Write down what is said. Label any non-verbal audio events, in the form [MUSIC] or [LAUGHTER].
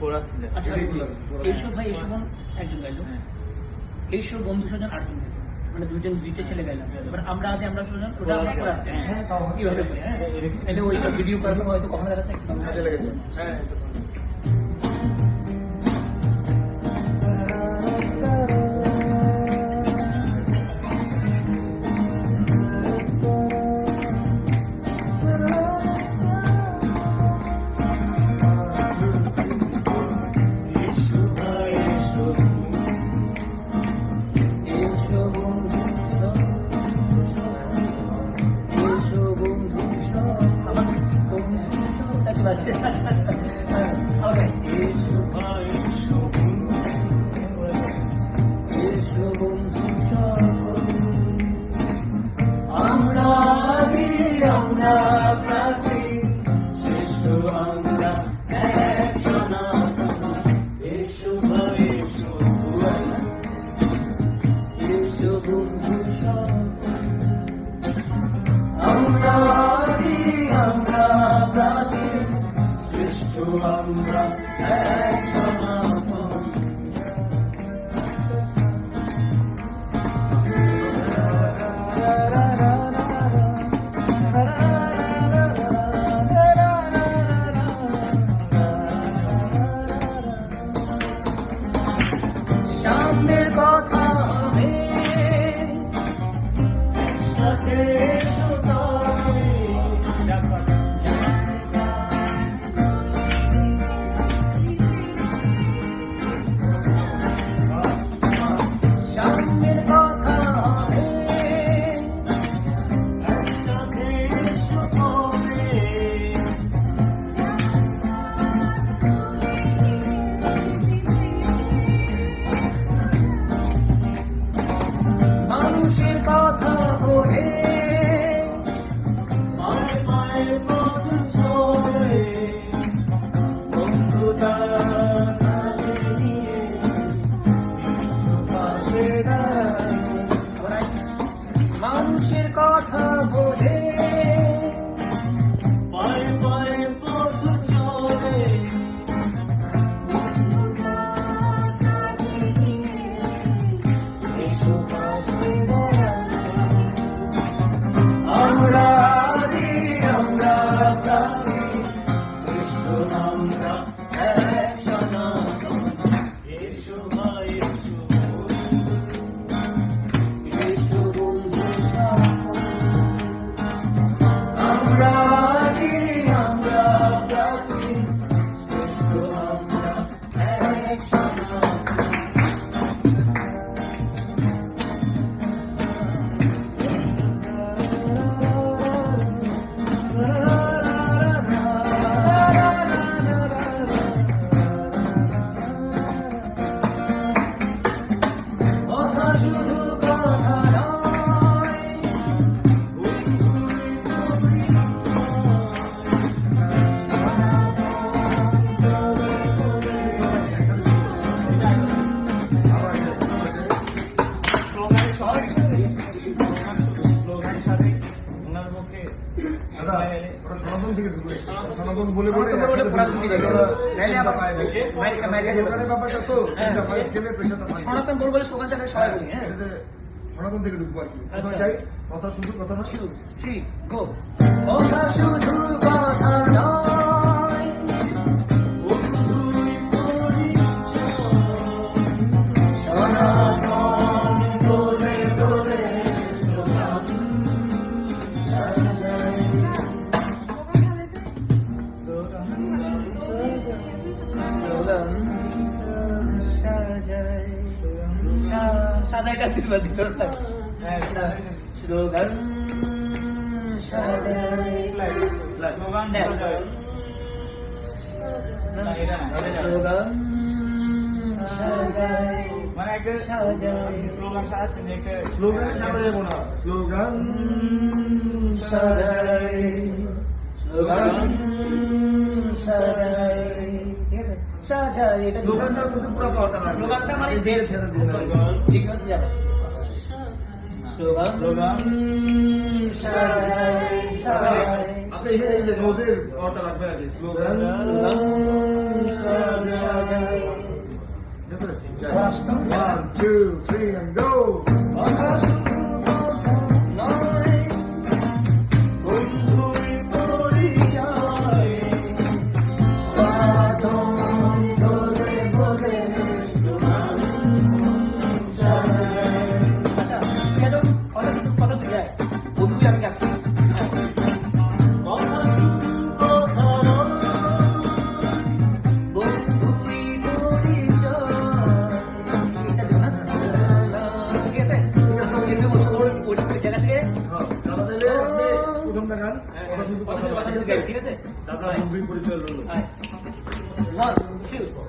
Chorus আচ্ছা। এইসব ভাই এইসব একজন গেল। হ্যাঁ। এইসব বন্ধু স্বজন আটজন মানে দুজন দুইটা ছেলে গাইলাম এবার আমরা আগে আমরা শুনলাম ওটা আমরা করা হ্যাঁ। কীভাবে হ্যাঁ ভিডিও করার সময় হয়তো কখনো দেখা যাচ্ছে? সব, [LAUGHS] আমরা থেকে ঢুকে সনাতন বলে বলে ব্যাপারটা তো বলে সবাই বলি হ্যাঁ। থেকে ঢুকবো আর কি। আচ্ছা। যাই কথা শুধু কথা না। শুধু কথা শুধু কথা সা- সাজায়টা দিবা দিতে থাকে হ্যাঁ স্লোগান স্লোগান দেখ। এটা না, এটা না। স্লোগান সাজায় একটা সাজায় স্লোগান সাজাচ্ছেন যে একটা স্লোগানের সাথে যাব। না স্লোগান। সাজায় স্লোগান। সাজায় ঠিক আছে সাজায় এটা স্লোগানটার মধ্যে পুরো পাওয়াটা লাগবে স্লোগানটা মানে দেড় ছেড়ে ঠিক আছে যাবে স্লোগান স্লোগান আপনি এই যে one two three and go দাদা মুভি পরিচয় রইল ওয়ান টু থ্রি ফোর